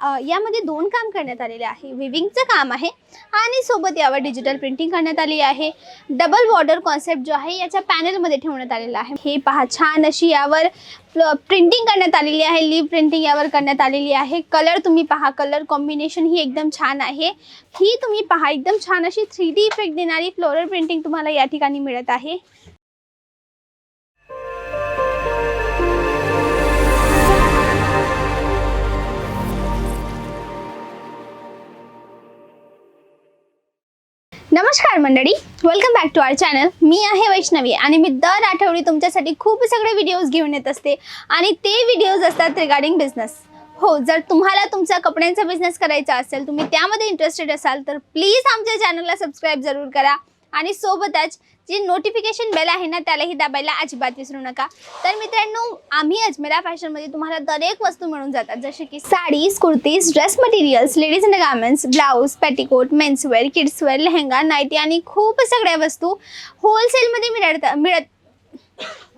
यामध्ये दोन काम करण्यात आलेले आहे. विविंगचं काम आहे आणि सोबत यावर डिजिटल प्रिंटिंग करण्यात आली आहे. डबल बॉर्डर कॉन्सेप्ट जो आहे याच्या पॅनलमध्ये ठेवण्यात आलेला आहे. हे पहा छान अशी यावर प्रिंटिंग करण्यात आलेली आहे. लीव प्रिंटिंग यावर करण्यात आलेली आहे. कलर तुम्ही पहा कलर कॉम्बिनेशन ही एकदम छान आहे. ही तुम्ही पहा एकदम छान अशी थ्री डी इफेक्ट देणारी फ्लोरल प्रिंटिंग तुम्हाला या ठिकाणी मिळत आहे. नमस्कार मंडळी. Welcome back to our channel मी आहे वैष्णवी आणि मी दर आठवडी तुमच्यासाठी खूप सगळे व्हिडिओज घेऊन येत असते आणि ते व्हिडिओज असतात रिगार्डिंग बिझनेस हो जर तुम्हाला तुमचा कपड्यांचा बिझनेस करायचा असेल तुम्ही त्यामध्ये इंटरेस्टेड असाल तर प्लीज आमच्या चॅनलला सबस्क्राईब जरूर करा. आणि सोबतच जे नोटिफिकेशन बेल आहे ना त्यालाही दाबायला अजिबात विसरू नका. तर मित्रांनो आम्ही अजमेरा फॅशनमध्ये तुम्हाला दरेक वस्तू मिळून जातात जसे की saris kurtis dress materials ladies and garments blouse petticoat menswear kidswear lehenga nightie आणि खूप सगळ्या वस्तू होलसेलमध्ये मिळत मिळत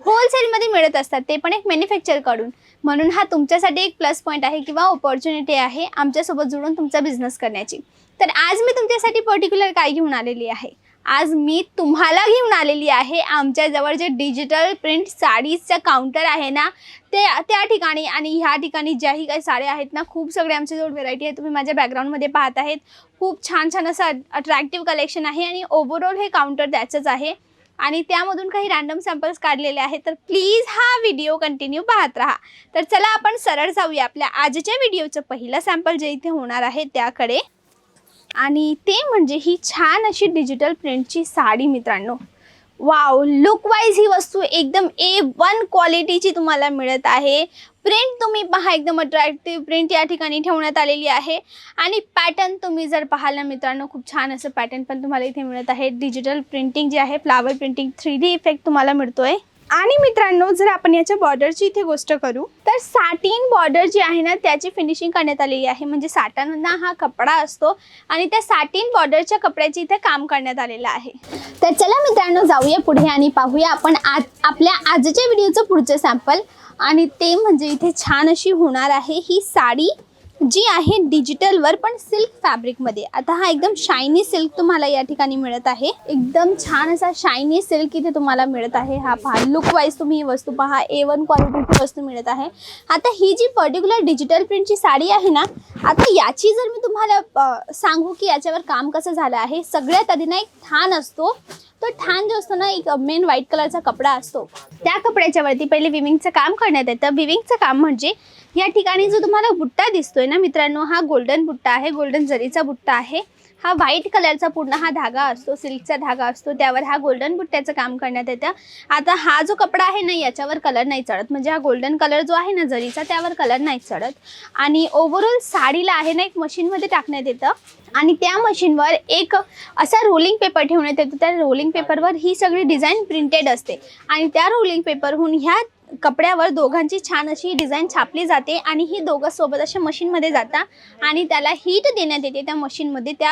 होलसेलमध्ये मिळत असतात. ते पण एक मॅन्युफॅक्चरकडून म्हणून हा तुमच्यासाठी एक प्लस पॉईंट आहे किंवा ऑपॉर्च्युनिटी आहे आमच्यासोबत जुळून तुमचा बिझनेस करण्याची. तर आज मी तुमच्यासाठी पर्टिक्युलर काय घेऊन आलेली आहे? आज मी तुम्हाला घेऊन आलेली आहे आमच्याजवळ जे डिजिटल प्रिंट साडीजचं काउंटर आहे ना ते त्या ठिकाणी आणि ह्या ठिकाणी ज्याही काही साड्या आहेत ना खूप सगळे आमच्याजवळ व्हेरायटी आहे तुम्ही माझ्या बॅकग्राऊंडमध्ये पाहत आहेत. खूप छान छान असं अट्रॅक्टिव्ह कलेक्शन आहे आणि ओव्हरऑल हे काउंटर त्याचंच आहे. आणि त्यामधून काही रॅन्डम सॅम्पल्स काढलेले आहेत. तर प्लीज हा व्हिडिओ कंटिन्यू पाहत राहा. तर चला आपण सरळ जाऊया आपल्या आजच्या व्हिडिओचं पहिलं सॅम्पल जे इथे होणार आहे त्याकडे. आणि ते म्हणजे ही छान अशी डिजिटल प्रिंटची साडी मित्रांनो. वाव लुक वाईज ही वस्तू एकदम ए वन क्वालिटीची तुम्हाला मिळत आहे. प्रिंट तुम्ही पहा एकदम अट्रॅक्टिव्ह प्रिंट या ठिकाणी ठेवण्यात आलेली आहे. आणि पॅटर्न तुम्ही जर पाहाल ना मित्रांनो खूप छान असं पॅटर्न पण तुम्हाला इथे मिळत आहे. डिजिटल प्रिंटिंग जे आहे flower printing three D effect तुम्हाला मिळतो आहे आणि मित्रांनो जर आपण याच्या बॉर्डरची इथे गोष्ट करू तर साटीन बॉर्डर जी आहे ना त्याची फिनिशिंग करण्यात आलेली आहे. म्हणजे साटांना हा कपडा असतो आणि त्या साटीन बॉर्डरच्या कपड्याचे इथे काम करण्यात आलेलं आहे. तर चला मित्रांनो जाऊया पुढे आणि पाहूया आपण आज आपल्या आजच्या व्हिडिओचं पुढचं सॅम्पल आणि ते म्हणजे इथे छान अशी होणार आहे ही साडी. जी आहे डिजिटलवर पण सिल्क फॅब्रिकमध्ये. आता हा एकदम शायनी सिल्क तुम्हाला या ठिकाणी मिळत आहे. एकदम छान असा शायनी सिल्क इथे तुम्हाला मिळत आहे. हा पहा लुक वाईज तुम्ही ही वस्तू पहा ए वन क्वालिटीची वस्तू मिळत आहे. आता ही जी पर्टिक्युलर डिजिटल प्रिंटची साडी आहे ना आता याची जर मी तुम्हाला सांगू की याच्यावर काम कसं झालं आहे सगळ्यात आधी ना एक थान असतो. तो ठाण जो असतो ना एक मेन व्हाईट कलरचा कपडा असतो. त्या कपड्याच्या वरती पहिले विविंगचं काम करण्यात येतं. विविंगचं काम म्हणजे या ठिकाणी जो तुम्हाला बुट्टा दिसतोय ना मित्रांनो हा गोल्डन बुट्टा आहे गोल्डन जरीचा बुट्टा आहे. हा व्हाईट कलरचा पूर्ण हा धागा असतो सिल्कचा धागा असतो. त्यावर हा गोल्डन बुट्ट्याचं काम करण्यात येतं. आता हा जो कपडा आहे ना याच्यावर कलर नाही चढत. म्हणजे हा गोल्डन कलर जो आहे ना जरीचा त्यावर कलर नाही चढत. आणि ओव्हरऑल साडीला आहे ना एक मशीनमध्ये टाकण्यात येतं. आणि त्या मशीनवर एक असा रोलिंग पेपर ठेवण्यात येतो. त्या रोलिंग पेपरवर ही सगळी डिझाईन प्रिंटेड असते. आणि त्या रोलिंग पेपरहून ह्या कपड्यावर दोघांची छान अशी डिझाईन छापली जाते आणि ही दोघं सोबत अशा मशीनमध्ये जातात आणि त्याला हीट देण्यात येते त्या मशीनमध्ये त्या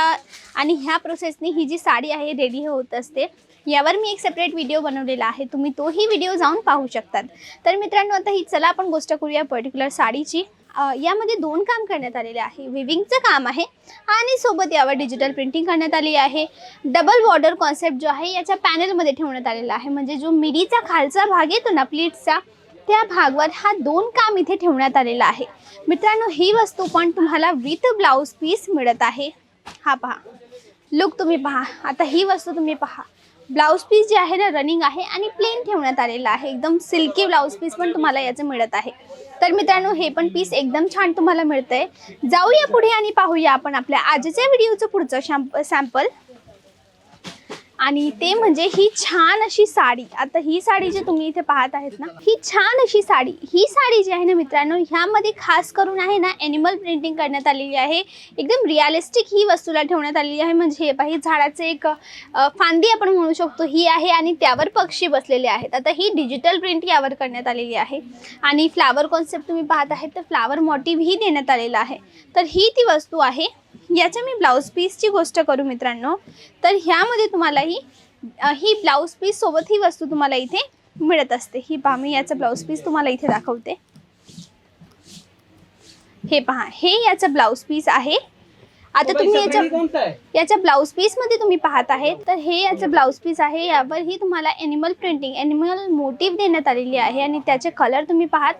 आणि ह्या प्रोसेसने ही जी साडी आहे रेडी होत असते. यावर मी एक सेपरेट व्हिडिओ बनवलेला आहे. तुम्ही तोही व्हिडिओ जाऊन पाहू शकतात. तर मित्रांनो आता ही चला आपण गोष्ट करूया पर्टिक्युलर साडीची. यामध्ये दोन काम करण्यात आलेले आहे. विविंगचं काम आहे आणि सोबत यावर डिजिटल प्रिंटिंग करण्यात आली आहे. डबल बॉर्डर कॉन्सेप्ट जो आहे याच्या पॅनलमध्ये ठेवण्यात आलेला आहे. म्हणजे जो मिरीचा खालचा भाग येतो ना प्लीट्सचा त्या भागवर हा दोन काम इथे ठेवण्यात आलेला आहे. मित्रांनो ही वस्तू पण तुम्हाला विथ ब्लाऊज पीस मिळत आहे. हा पहा. लुक तुम्ही पहा. आता ही वस्तू तुम्ही पहा. ब्लाऊज पीस जे आहे ना रनिंग आहे आणि प्लेन ठेवण्यात आलेलं आहे. एकदम सिल्की ब्लाऊज पीस पण तुम्हाला याचं मिळत आहे. तर मित्रांनो हे पण पीस एकदम छान तुम्हाला मिळतंय. जाऊया पुढे आणि पाहूया आपण आपल्या आजच्या व्हिडिओचं पुढचं शॅम्प सॅम्पल आणि ते म्हणजे ही छान अशी साडी. आता ही साडी जी तुम्ही इथे पाहत आहेत ना ही छान अशी साडी. ही साडी जी आहे ना मित्रांनो ह्यामध्ये खास करून आहे ना ॲनिमल प्रिंटिंग करण्यात आलेली आहे. एकदम रिअलिस्टिक ही वस्तूला ठेवण्यात आलेली आहे. म्हणजे हे पाहि झाडाचं एक फांदी आपण म्हणू शकतो ही आहे आणि त्यावर पक्षी बसलेले आहेत. आता ही डिजिटल प्रिंट यावर करण्यात आलेली आहे. आणि फ्लावर कॉन्सेप्ट तुम्ही पाहत आहेत तर फ्लावर मोटिव्ह ही देण्यात आलेला आहे. तर ही ती वस्तू आहे. याच्या मी ब्लाऊज पीसची गोष्ट करू मित्रांनो. तर ह्यामध्ये तुम्हाला ही ही ब्लाऊज पीस सोबत ही वस्तू तुम्हाला इथे मिळत असते. ही पहा मी याचं ब्लाऊज पीस तुम्हाला इथे दाखवते. हे पहा हे याचं ब्लाऊज पीस आहे. आता तुम्ही याच्या याच्या ब्लाऊज पीसमध्ये तुम्ही पाहत आहे तर हे याचं ब्लाऊज पीस आहे. यावरही तुम्हाला ॲनिमल प्रिंटिंग ॲनिमल मोटिव्ह देण्यात आलेली आहे आणि त्याचे कलर तुम्ही पाहात.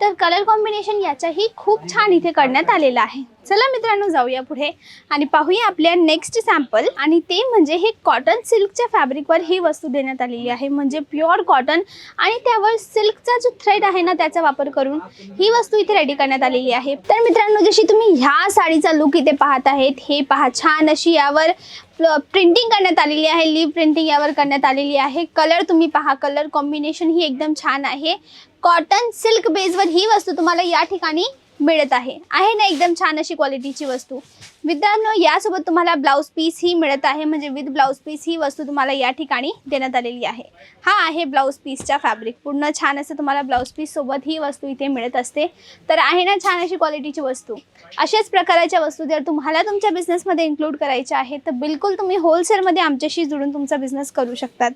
तर कलर कॉम्बिनेशन याच्याही खूप छान इथे करण्यात आलेलं आहे. चला मित्रांनो जाऊया पुढे. आणि पाहूया आपल्या नेक्स्ट सॅम्पल आणि ते म्हणजे हे कॉटन सिल्कच्या फॅब्रिकवर ही वस्तू देण्यात आलेली आहे. म्हणजे प्युअर कॉटन आणि त्यावर सिल्कचा जो थ्रेड आहे ना त्याचा वापर करून ही वस्तू इथे रेडी करण्यात आलेली आहे. तर मित्रांनो जशी तुम्ही ह्या साडीचा लुक इथे पाहत आहेत हे पहा छान अशी यावर प्रिंटिंग करण्यात आलेली आहे. लीव प्रिंटिंग यावर करण्यात आलेली आहे. कलर तुम्ही पहा कलर कॉम्बिनेशन ही एकदम छान आहे. कॉटन सिल्क बेसवर ही वस्तू तुम्हाला या ठिकाणी मिळत आहे. आहे ना एकदम छान अशी क्वालिटीची वस्तू. मित्रांनो यासोबत तुम्हाला ब्लाऊज पीस ही मिळत आहे. म्हणजे विथ ब्लाऊज पीस ही वस्तू तुम्हाला या ठिकाणी देण्यात आलेली आहे. हा आहे ब्लाऊज पीसचा फॅब्रिक पूर्ण छान असं तुम्हाला ब्लाऊज पीस सोबत ही वस्तू इथे मिळत असते. तर आहे ना छान अशी क्वालिटीची वस्तू. अशाच प्रकाराच्या वस्तू जर तुम्हाला तुमच्या बिझनेसमध्ये इन्क्लूड करायच्या आहेत तर बिलकुल तुम्ही होलसेलमध्ये आमच्याशी जुळून तुमचा बिझनेस करू शकतात.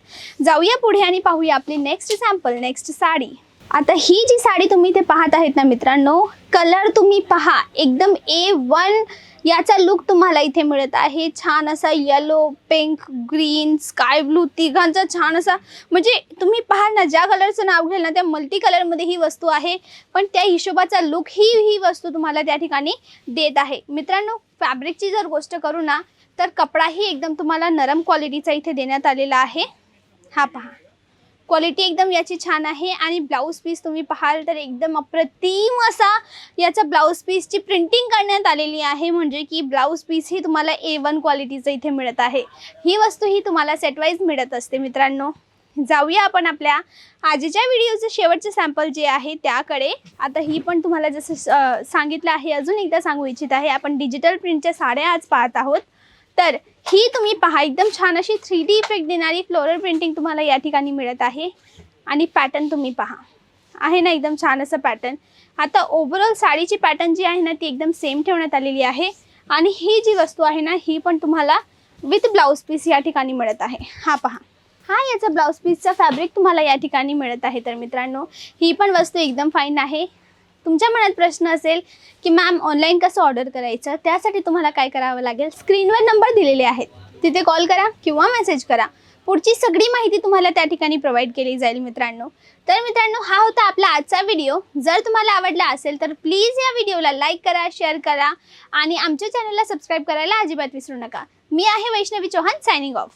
जाऊया पुढे आणि पाहूया आपली नेक्स्ट सॅम्पल नेक्स्ट साडी. आता ही जी साडी तुम्ही ते पाहत आहेत ना मित्रांनो कलर तुम्ही पहा. एकदम ए वन याचा लुक तुम्हाला इथे मिळत आहे. छान असा yellow pink green sky blue तिघांचा छान असा म्हणजे तुम्ही पहा ना ज्या कलरचं नाव घेईल ना त्या मल्टी कलरमध्ये ही वस्तू आहे. पण त्या हिशोबाचा लुक ही ही वस्तू तुम्हाला त्या ठिकाणी देत आहे. मित्रांनो फॅब्रिकची जर गोष्ट करू ना तर कपडाही एकदम तुम्हाला नरम क्वालिटीचा इथे देण्यात आलेला आहे. हा पहा. क्वालिटी एकदम याची छान आहे. आणि ब्लाऊज पीस तुम्ही पाहाल तर एकदम अप्रतिम असा याचा ब्लाऊज पीसची प्रिंटिंग करण्यात आलेली आहे. म्हणजे की ब्लाऊज पीस ही तुम्हाला ए वन क्वालिटीचं इथे मिळत आहे. ही वस्तू ही तुम्हाला सेटवाईज मिळत असते मित्रांनो. जाऊया आपण आपल्या आजच्या व्हिडिओचं शेवटचं सॅम्पल जे आहे त्याकडे. आता ही पण तुम्हाला जसं सांगितलं आहे अजून एकदा सांगू इच्छित आहे. आपण डिजिटल प्रिंटच्या साड्या आज पाहत आहोत. तर ही तुम्ही पहा एकदम छान अशी थ्री डी इफेक्ट देणारी फ्लोरल प्रिंटिंग तुम्हाला या ठिकाणी मिळत आहे. आणि पॅटर्न तुम्ही पहा. आहे ना एकदम छान असं पॅटर्न आता ओव्हरऑल साडीची पॅटर्न जी आहे ना ती एकदम सेम ठेवण्यात आलेली आहे. आणि ही जी वस्तू आहे ना ही पण तुम्हाला विथ ब्लाऊज पीस या ठिकाणी मिळत आहे. हा पहा. हा याचा ब्लाऊज पीसचा फॅब्रिक तुम्हाला या ठिकाणी मिळत आहे तर मित्रांनो ही पण वस्तू एकदम फाईन आहे. तुमच्या मनात प्रश्न असेल की मॅम ऑनलाईन कसं ऑर्डर करायचं? त्यासाठी तुम्हाला काय करावं लागेल? स्क्रीनवर नंबर दिलेले आहेत. तिथे कॉल करा किंवा मेसेज करा. पुढची सगळी माहिती तुम्हाला त्या ठिकाणी प्रोव्हाइड केली जाईल मित्रांनो. तर मित्रांनो हा होता आपला आजचा व्हिडिओ जर तुम्हाला आवडला असेल तर प्लीज या व्हिडिओला लाईक करा शेअर करा आणि आमच्या चॅनलला सबस्क्राईब करायला अजिबात विसरू नका. मी आहे वैष्णवी चौहान सायनिंग ऑफ